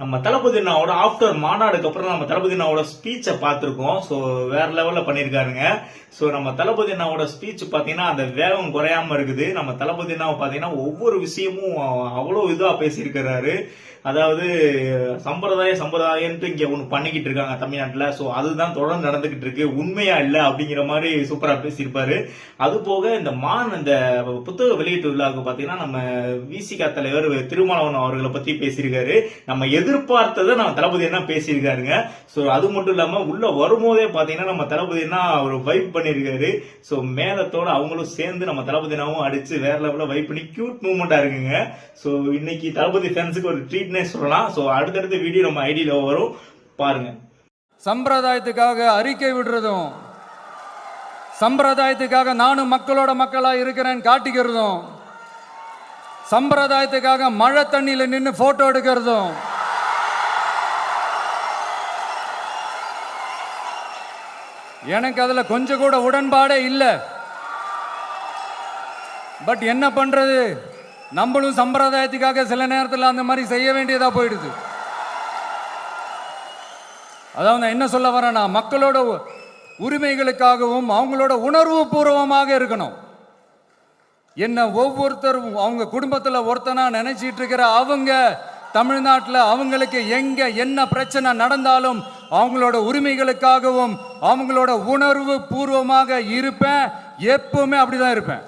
நம்ம தளபதி அண்ணாவோட ஆஃப்டர் மாநாடுக்கு அப்புறம் நம்ம தளபதி அண்ணாவோட ஸ்பீச்சை பார்த்துருக்கோம். ஸோ வேற லெவலில் பண்ணியிருக்காருங்க. ஸோ நம்ம தளபதி அண்ணாவோட ஸ்பீச் பார்த்தீங்கன்னா அந்த வேகம் குறையாம இருக்குது. நம்ம தளபதி அண்ணாவை பார்த்தீங்கன்னா ஒவ்வொரு விஷயமும் அவ்வளோ இதாக பேசியிருக்கிறாரு. அதாவது சம்பிரதாய சம்பிரதாயன்ட்டு இங்கே ஒன்று பண்ணிக்கிட்டு இருக்காங்க தமிழ்நாட்டில். ஸோ அதுதான் தொடர்ந்து நடந்துகிட்டு இருக்கு. உண்மையா இல்லை அப்படிங்கிற மாதிரி சூப்பராக பேசியிருப்பாரு. அது போக இந்த மான் இந்த புத்தக வெளியீட்டு விழாவுக்கு பார்த்தீங்கன்னா நம்ம விசிகா தலைவர் திருமாவளவன் அவர்களை பற்றி பேசியிருக்காரு. நம்ம எதிர்பார்த்ததை நம்ம தளபதி என்ன பேசியிருக்காருங்க. ஸோ அது மட்டும் இல்லாமல் உள்ள வரும்போதே பார்த்தீங்கன்னா நம்ம தளபதி என்ன ஒரு வைப் பண்ணியிருக்காரு. ஸோ மேலத்தோட அவங்களும் சேர்ந்து நம்ம தளபதினாவும் அடிச்சு வேற லெவலில் வைப் பண்ணி கியூட் மூமெண்ட்டாக இருக்குங்க. ஸோ இன்னைக்கு தளபதி ஃபேன்ஸுக்கு ஒரு ட்ரீட்னே சொல்லலாம். ஸோ அடுத்தடுத்த வீடியோ நம்ம ஐடியில் வரும். பாருங்க. சம்பிரதாயத்துக்காக அறிக்கை விடுறதும் சம்பிரதாயத்துக்காக நானும் மக்களோட மக்களாக இருக்கிறேன்னு காட்டிக்கிறதும் சம்பிரதாயத்துக்காக மழை தண்ணியில் நின்று போட்டோ எடுக்கிறதும் எனக்கு அதில் கொஞ்சம் கூட உடன்பாடே இல்லை. பட் என்ன பண்ணுறது நம்மளும் சம்பிரதாயத்துக்காக சில நேரத்தில் அந்த மாதிரி செய்ய வேண்டியதாக போயிடுது. அதாவது நான் என்ன சொல்ல வரேன்னா மக்களோட உரிமைகளுக்காகவும் அவங்களோட உணர்வு பூர்வமாக இருக்கணும். என்ன ஒவ்வொருத்தரும் அவங்க குடும்பத்தில் ஒருத்தனா நினைச்சிட்டு இருக்கிற அவங்க தமிழ்நாட்டில் அவங்களுக்கு எங்கே என்ன பிரச்சனை நடந்தாலும் அவங்களோட உரிமைகளுக்காகவும் அவங்களோட உணர்வு பூர்வமாக இருப்பேன். எப்பவுமே அப்படிதான் இருப்பேன்.